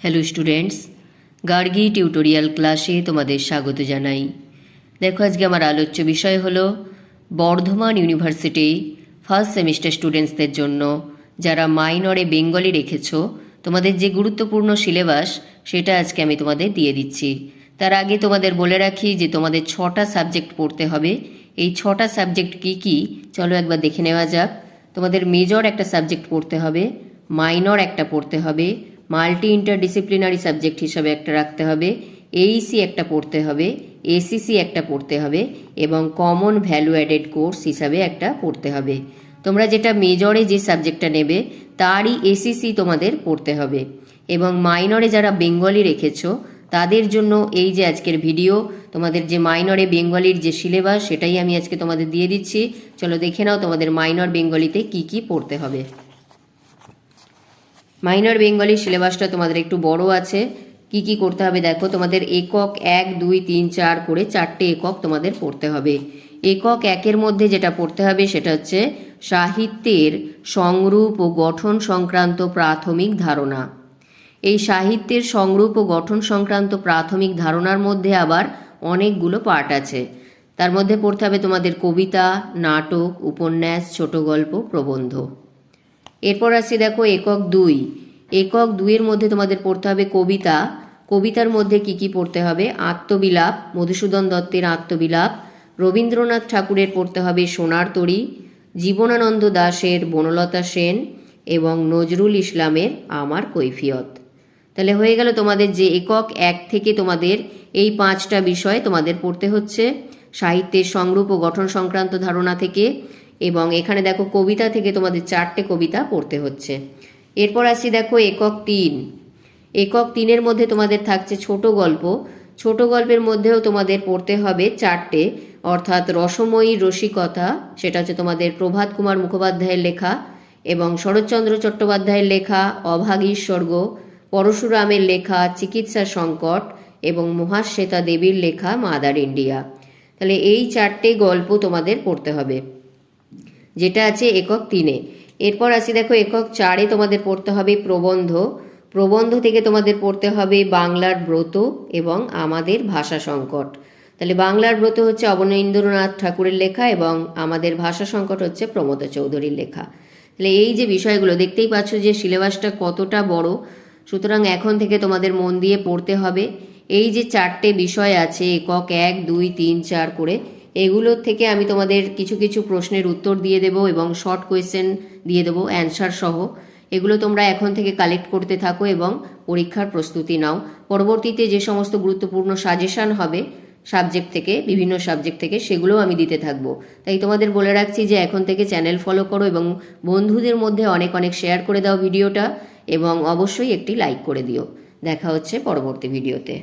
Hello students Gargi tutorial ক্লাসে তোমাদের স্বাগত জানাই। দেখো, আজকে আমার আলোচ্য বিষয় হলো, বর্ধমান ইউনিভার্সিটি ফার্স্ট সেমিস্টার স্টুডেন্টসদের জন্য যারা মাইনরে বেঙ্গলি রেখেছ, তোমাদের যে গুরুত্বপূর্ণ সিলেবাস সেটা আজকে আমি তোমাদের দিয়ে দিচ্ছি। তার আগে তোমাদের বলে রাখি যে তোমাদের ছটা সাবজেক্ট পড়তে হবে। এই ছটা সাবজেক্ট কি কি? চলো একবার দেখে নেওয়া যাক। তোমাদের মেজর একটা সাবজেক্ট পড়তে হবে মাইনর একটা পড়তে হবে মাল্টি ইন্টারডিসিপ্লিনারি সাবজেক্ট হিসাবে একটা রাখতে হবে এইসি একটা পড়তে হবে এসিসি একটা পড়তে হবে, এবং কমন ভ্যালু অ্যাডেড কোর্স হিসাবে একটা পড়তে হবে। তোমরা যেটা মেজরে যে সাবজেক্টটা নেবে, তারই এসিসি তোমাদের পড়তে হবে। এবং মাইনরে যারা বেঙ্গলি রেখেছো, তাদের জন্য এই যে আজকের ভিডিও, তোমাদের যে মাইনরে বেঙ্গলির যে সিলেবাস, সেটাই আমি আজকে তোমাদের দিয়ে দিচ্ছি। চলো দেখে নাও তোমাদের মাইনর বেঙ্গলিতে কি কি পড়তে হবে। মাইনর বেঙ্গলি সিলেবাসটা তোমাদের একটু বড় আছে। কি কি করতে হবে দেখো, তোমাদের একক এক, দুই, তিন, চার করে চারটে একক তোমাদের পড়তে হবে। একক একের মধ্যে যেটা পড়তে হবে সেটা হচ্ছে সাহিত্যের সংরূপ ও গঠন সংক্রান্ত প্রাথমিক ধারণা। এই সাহিত্যের সংরূপ ও গঠন সংক্রান্ত প্রাথমিক ধারণার মধ্যে আবার অনেকগুলো পার্ট আছে। তার মধ্যে পড়তে হবে তোমাদের কবিতা, নাটক, উপন্যাস ছোট গল্প প্রবন্ধ। এরপর আসছি দেখো একক দুই। একক দুইয়ের মধ্যে তোমাদের পড়তে হবে কবিতা। কবিতার মধ্যে কি কি পড়তে হবে? আত্মবিলাপ, মধুসূদন দত্তের আত্মবিলাপ, রবীন্দ্রনাথ ঠাকুরের পড়তে হবে সোনার তরী, জীবনানন্দ দাশের বনলতা সেন এবং নজরুল ইসলামের আমার কৈফিয়ত। তাহলে হয়ে গেল তোমাদের যে একক, এক থেকে তোমাদের এই পাঁচটা বিষয় তোমাদের পড়তে হচ্ছে। সাহিত্যের সংরূপ ও গঠন সংক্রান্ত ধারণা থেকে এবং এখানে দেখো কবিতা থেকে তোমাদের চারটে কবিতা পড়তে হচ্ছে। এরপর আসি দেখো একক তিন। একক তিনের মধ্যে তোমাদের থাকছে ছোট গল্প। ছোট গল্পের মধ্যেও তোমাদের পড়তে হবে চারটে, অর্থাৎ রসময়ী রসিকতা, সেটা হচ্ছে তোমাদের প্রভাত কুমার মুখোপাধ্যায়ের লেখা এবং শরৎচন্দ্র চট্টোপাধ্যায়ের লেখা, অভাগীর স্বর্গ, পরশুরামের লেখা, চিকিৎসা সংকট এবং মহাশ্বেতা দেবীর লেখা, মাদার ইন্ডিয়া। তাহলে এই চারটে গল্প তোমাদের পড়তে হবে। যেটা আছে একক তিনে। এরপর আসি দেখো, একক চারে তোমাদের পড়তে হবে প্রবন্ধ। প্রবন্ধ থেকে তোমাদের পড়তে হবে বাংলার ব্রত এবং আমাদের ভাষা সংকট। তাহলে বাংলার ব্রত হচ্ছে অবনীন্দ্রনাথ ঠাকুরের লেখা এবং আমাদের ভাষা সংকট হচ্ছে প্রমোদ চৌধুরীর লেখা। তাহলে এই যে বিষয়গুলো, দেখতেই পাচ্ছ যে সিলেবাসটা কতটা বড়। সুতরাং এখন থেকে তোমাদের মন দিয়ে পড়তে হবে। এই যে চারটে বিষয় আছে, একক এক, দুই, তিন, চার করে এগুলোর থেকে আমি তোমাদের কিছু কিছু প্রশ্নের উত্তর দিয়ে দেবো এবং শর্ট কোয়েশ্চেন দিয়ে দেবো অ্যান্সার সহ। এগুলো তোমরা এখন থেকে কালেক্ট করতে থাকো এবং পরীক্ষার প্রস্তুতি নাও। পরবর্তীতে যে সমস্ত গুরুত্বপূর্ণ সাজেশান হবে সাবজেক্ট থেকে, বিভিন্ন সাবজেক্ট থেকে, সেগুলোও আমি দিতে থাকব। তাই তোমাদের বলে রাখছি যে এখন থেকে চ্যানেল ফলো করো এবং বন্ধুদের মধ্যে অনেক অনেক শেয়ার করে দাও ভিডিওটা এবং অবশ্যই একটি লাইক করে দিও। দেখা হচ্ছে পরবর্তী ভিডিওতে